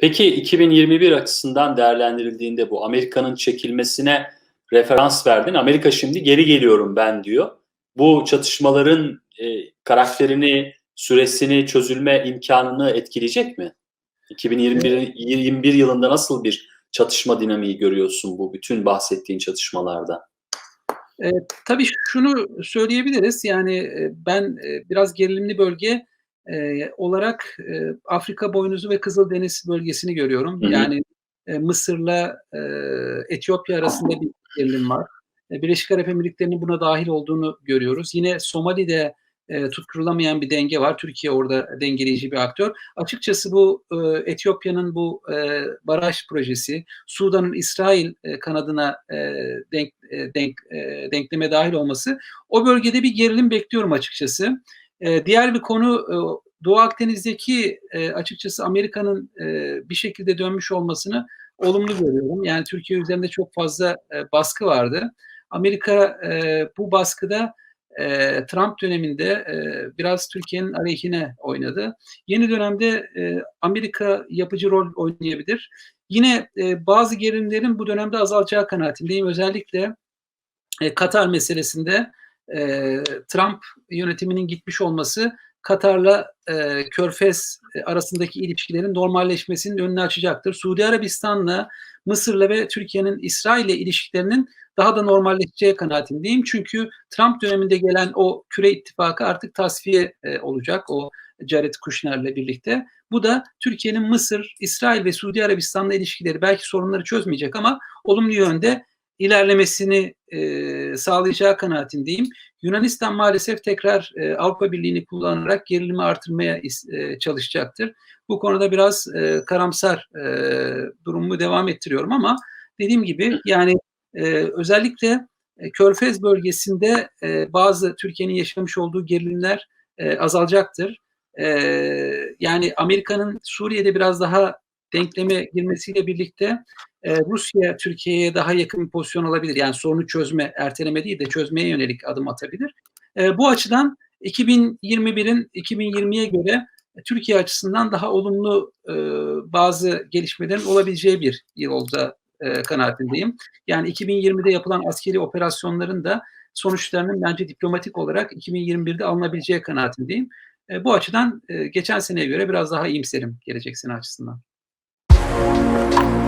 Peki 2021 açısından değerlendirildiğinde bu Amerika'nın çekilmesine referans verdin. Amerika şimdi geri geliyorum ben diyor. Bu çatışmaların e, karakterini, süresini, çözülme imkanını etkileyecek mi? 2021 21 yılında nasıl bir çatışma dinamiği görüyorsun bu bütün bahsettiğin çatışmalarda? E, tabii şunu söyleyebiliriz. Yani e, ben e, biraz gerilimli bölge e, olarak e, Afrika boynuzu ve Kızıldeniz bölgesini görüyorum. Hı hı. Yani e, Mısır'la e, Etiyopya arasında bir gerilim var. E, Birleşik Arap Emirlikleri'nin buna dahil olduğunu görüyoruz. Yine Somali'de e, tutturulamayan bir denge var. Türkiye orada dengeleyici bir aktör. Açıkçası bu e, Etiyopya'nın bu e, baraj projesi, Sudan'ın İsrail e, kanadına e, denk, e, denk e, denkleme dahil olması o bölgede bir gerilim bekliyorum açıkçası. E, diğer bir konu e, Doğu Akdeniz'deki e, açıkçası Amerika'nın e, bir şekilde dönmüş olmasını olumlu görüyorum. Yani Türkiye üzerinde çok fazla baskı vardı. Amerika bu baskıda Trump döneminde biraz Türkiye'nin aleyhine oynadı. Yeni dönemde Amerika yapıcı rol oynayabilir. Yine bazı gerilimlerin bu dönemde azalacağı kanaatindeyim. Özellikle Katar meselesinde e, Trump yönetiminin gitmiş olması Katar'la e, Körfez arasındaki ilişkilerin normalleşmesinin önünü açacaktır. Suudi Arabistan'la, Mısır'la ve Türkiye'nin İsrail'le ilişkilerinin daha da normalleşeceği kanaatindeyim. Çünkü Trump döneminde gelen o küre ittifakı artık tasfiye e, olacak o Jared Kushner'le birlikte. Bu da Türkiye'nin Mısır, İsrail ve Suudi Arabistan'la ilişkileri belki sorunları çözmeyecek ama olumlu yönde ilerlemesini e, sağlayacağı kanaatindeyim. Yunanistan maalesef tekrar e, Avrupa Birliği'ni kullanarak gerilimi artırmaya e, çalışacaktır. Bu konuda biraz e, karamsar e, durumumu devam ettiriyorum ama dediğim gibi yani e, özellikle e, Körfez bölgesinde e, bazı Türkiye'nin yaşamış olduğu gerilimler e, azalacaktır. E, yani Amerika'nın Suriye'de biraz daha denkleme girmesiyle birlikte e, Rusya Türkiye'ye daha yakın bir pozisyon alabilir. Yani sorunu çözme, erteleme değil de çözmeye yönelik adım atabilir. E, bu açıdan 2021'in 2020'ye göre Türkiye açısından daha olumlu e, bazı gelişmelerin olabileceği bir yıl oldu e, kanaatindeyim. Yani 2020'de yapılan askeri operasyonların da sonuçlarının bence diplomatik olarak 2021'de alınabileceği kanaatindeyim. E, bu açıdan e, geçen seneye göre biraz daha iyimserim gelecek sene açısından. Thank you.